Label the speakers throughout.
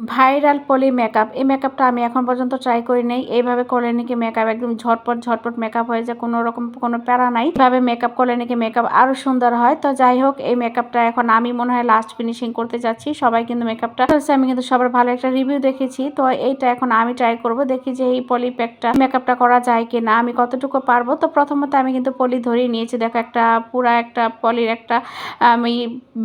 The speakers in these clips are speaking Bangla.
Speaker 1: ভাইরাল পলি মেকআপ এই মেকআপটা আমি এখন পর্যন্ত ট্রাই করি নাই। এইভাবে করলে নাকি মেকআপ একদম ঝটপট ঝটপট মেকআপ হয়ে যায়। কোনো রকম কোনো প্যারা নাই। এইভাবে মেকআপ করলে নাকি মেকআপ আরও সুন্দর হয়। তো যাই হোক, এই মেকআপটা এখন আমি মনে হয় লাস্ট ফিনিশিং করতে যাচ্ছি। সবাই কিন্তু মেকআপটা আমি কিন্তু সবার ভালো একটা রিভিউ দেখেছি। তো এইটা এখন আমি ট্রাই করব। দেখি যে এই পলি প্যাকটা মেকআপটা করা যায় কি না আমি কতটুকু পারব? তো প্রথমত আমি কিন্তু পলি ধরেই নিয়েছি। দেখো একটা পুরা একটা পলির একটা, আমি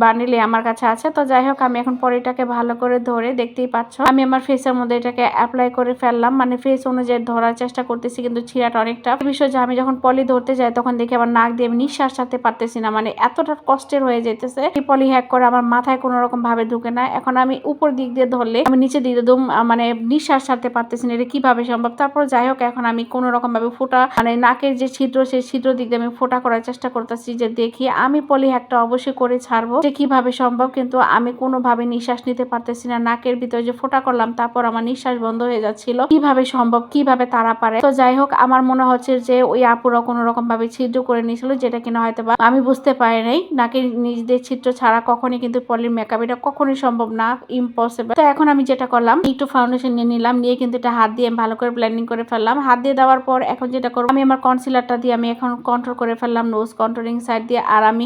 Speaker 1: বানিলে আমার কাছে আছে। তো যাই হোক, আমি এখন পলিটাকে ভালো করে ধরে দেখতে দেখতেই পাচ্ছ। আমি আমার ফেসের মধ্যে এটাকে অ্যাপ্লাই করে ফেললাম। মানে ফেস অনুযায়ী ধরার চেষ্টা করতেছি, কিন্তু ছিঁড়াটা অনেকটা। বিষয় যে আমি যখন পলি ধরতে যাই, তখন দেখি আমার নাক দিয়ে আমি নিঃশ্বাস ছাড়তে পারতেছি না। মানে এতটা কষ্টের হয়ে যেতেছে এই পলি হ্যাক করে আমার মাথায় কোনো রকম ভাবে ঢুকে না। এখন আমি উপর দিক দিয়ে ধরলে আমি নিচে দিক দিয়ে মানে নিঃশ্বাস ছাড়তে পারতেছি না। এটা কীভাবে সম্ভব? তারপর যাই হোক, এখন আমি কোনো রকম ভাবে ফোটা মানে নাকের যে ছিদ্র, সেই ছিদ্র দিক দিয়ে আমি ফোটা করার চেষ্টা করতেছি যে দেখি আমি পলি হ্যাকটা অবশ্যই করে ছাড়বো। যে কীভাবে সম্ভব, কিন্তু আমি কোনোভাবে নিঃশ্বাস নিতে পারতেছি না। নাকের ভিতরে ভিতরে যে ফোটা করলাম, তারপর আমার নিঃশ্বাস বন্ধ হয়ে যাচ্ছিল। কীভাবে সম্ভব, কীভাবে তারা পারে? তো যাই হোক, আমার মনে হচ্ছে যে ওই আপুরা কোনো রকম ভাবে ছিদ্র করে নিয়েছিল, যেটা কিনা হয়তো বা আমি বুঝতে পারি নাই। নাকি নিজেদের ছিদ্র ছাড়া কখনই কিন্তু পলির মেকআপ এটা কখনোই সম্ভব না ইম্পসিবল তো এখন আমি যেটা করলাম, একটু ফাউন্ডেশন নিয়ে নিলাম, নিয়ে কিন্তু এটা হাত দিয়ে ভালো করে ব্লেন্ডিং করে ফেললাম। হাত দিয়ে দেওয়ার পর এখন যেটা করব, আমি আমার কনসিলারটা দিয়ে আমি এখন কন্ট্রোল করে ফেললাম নোজ কন্ট্রোলিং সাইড দিয়ে। আর আমি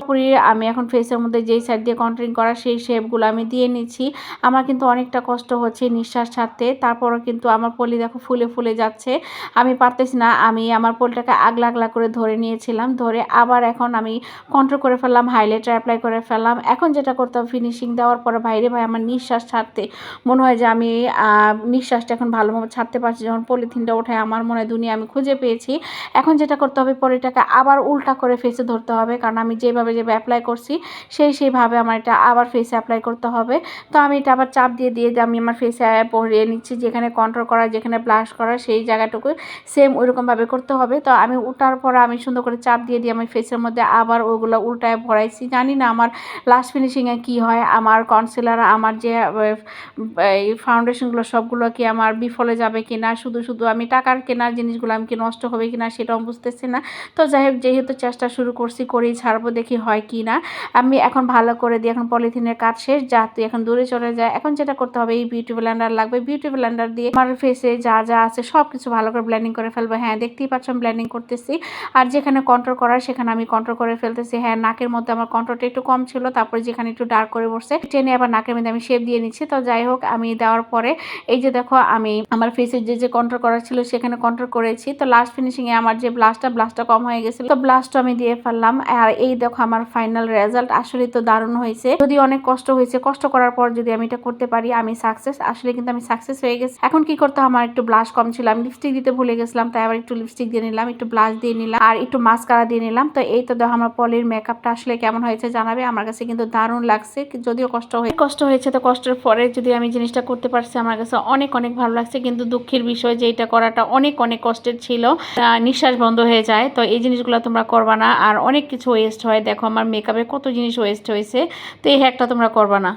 Speaker 1: আমি এখন ফেসের মধ্যে যেই সাইড দিয়ে কন্ট্রোলিং করা, সেই শেপগুলো আমি দিয়ে নিচ্ছি। আমার কিন্তু অনেকটা কষ্ট হচ্ছে, নিঃশ্বাস ছাড়তে। তারপরও কিন্তু আমার পলি দেখো ফুলে ফুলে যাচ্ছে। আমি পারতেছি না, আমি আমার পলিটাকে আগলা আগলা করে ধরে নিয়েছিলাম। ধরে আবার এখন আমি কন্ট্রোল করে ফেললাম হাইলাইটার অ্যাপ্লাই করে ফেললাম। এখন যেটা করতে হবে ফিনিশিং দেওয়ার পরে বাইরে ভাই, আমার নিঃশ্বাস ছাড়তে। মনে হয় যে আমি নিঃশ্বাসটা এখন ভালোভাবে ছাড়তে পারছি। যখন পলিথিনটা ওঠে আমার মনে হয় দুনিয়া আমি খুঁজে পেয়েছি। এখন যেটা করতে হবে, পলিটাকে আবার উল্টা করে ফেসে ধরতে হবে। কারণ আমি যেভাবে যেভাবে অ্যাপ্লাই করছি, সেই সেইভাবে আমার এটা আবার ফেসে অ্যাপ্লাই করতে হবে। তো আমি এটা আবার চাপ দিয়ে দিয়ে আমি আমার ফেসে পরিয়ে নিচ্ছি, যেখানে কন্ট্রোল করা, যেখানে ব্লাশ করা, সেই জায়গাটুকু সেম ওইরকমভাবে করতে হবে। তো আমি উঠার পর আমি সুন্দর করে চাপ দিয়ে দিয়ে আমি ফেসের মধ্যে আবার ওগুলো উল্টায় ভরাইছি। জানি না আমার লাস্ট ফিনিশিংয়ে কি হয়, আমার কনসিলার আমার যে এই ফাউন্ডেশনগুলো সবগুলো কি আমার বিফলে যাবে কি না শুধু শুধু আমি টাকার কেনার জিনিসগুলো আমি কি নষ্ট হবে কি না সেটাও বুঝতেছি না। তো যাই হোক, যেহেতু চেষ্টা শুরু করছি, করেই ছাড়বো দেখি হয় কি না আমি এখন ভালো করে দিই এখন পলিথিনের কাজ শেষ, যা তুই এখন দূরে চলে যায় এখন যেটা করতে হবে এই বিউটি ব্লেন্ডার লাগবে। বিউটি ব্লেন্ডার দিয়ে আমার ফেসে যা যা আছে সব কিছু ভালো করে ব্লেন্ডিং করে ফেলব। হ্যাঁ দেখতেই পাচ্ছেন ব্লেন্ডিং করতেছি। আর যেখানে কন্ট্রোল করার সেখানে আমি কন্ট্রোল করে ফেলতেছি। হ্যাঁ নাকের মধ্যে আমার কন্ট্রোলটা একটু কম ছিল, তারপরে যেখানে একটু ডার্ক করে বসছে টেনে আবার নাকের মধ্যে আমি শেপ দিয়ে নিচ্ছি। তো যাই হোক, আমি দেওয়ার পরে এই যে দেখো, আমি আমার ফেসের যে যে কন্ট্রোল করার ছিল সেখানে কন্ট্রোল করেছি। তো লাস্ট ফিনিশিংয়ে আমার যে ব্লাশটা ব্লাশটা কম হয়ে গেছিল, তো ব্লাশটা আমি দিয়ে ফেললাম। আর এই দেখো, আমার ফাইনাল রেজাল্ট আসলে তো দারুণ হয়েছে। যদি অনেক কষ্ট হয়েছে, কষ্ট করার পর যদি আমি এটা করতে পারি, আমি সাকসেস আসলে কিন্তু আমি সাকসেস হয়ে গেছে। এখন কি করতে আমার একটু ব্লাশ কম ছিল। আমি লিপস্টিক দিতে ভুলে গেছিলাম, তাই আবার একটু লিপস্টিক দিয়ে নিলাম, একটু ব্লাশ দিয়ে নিলাম, আর একটু মাস্কারা দিয়ে নিলাম। তো এই তো দেখো আমার পলির মেকআপটা আসলে কেমন হয়েছে জানাবে? আমার কাছে কিন্তু দারুণ লাগছে, যদিও কষ্ট হয়ে কষ্ট হয়েছে তো কষ্টের পরে যদি আমি জিনিসটা করতে পারছি, আমার কাছে অনেক অনেক ভালো লাগছে। কিন্তু দুঃখের বিষয় যে এটা করাটা অনেক অনেক কষ্টের ছিল। নিঃশ্বাস বন্ধ হয়ে যায়। তো এই জিনিসগুলো তোমরা করবা না। আর অনেক কিছু ওয়েস্ট হয়। দেখো আমার মেকআপে কত জিনিস ওয়েস্ট হয়েছে। তো এই হ্যাকটা তোমরা করবা না।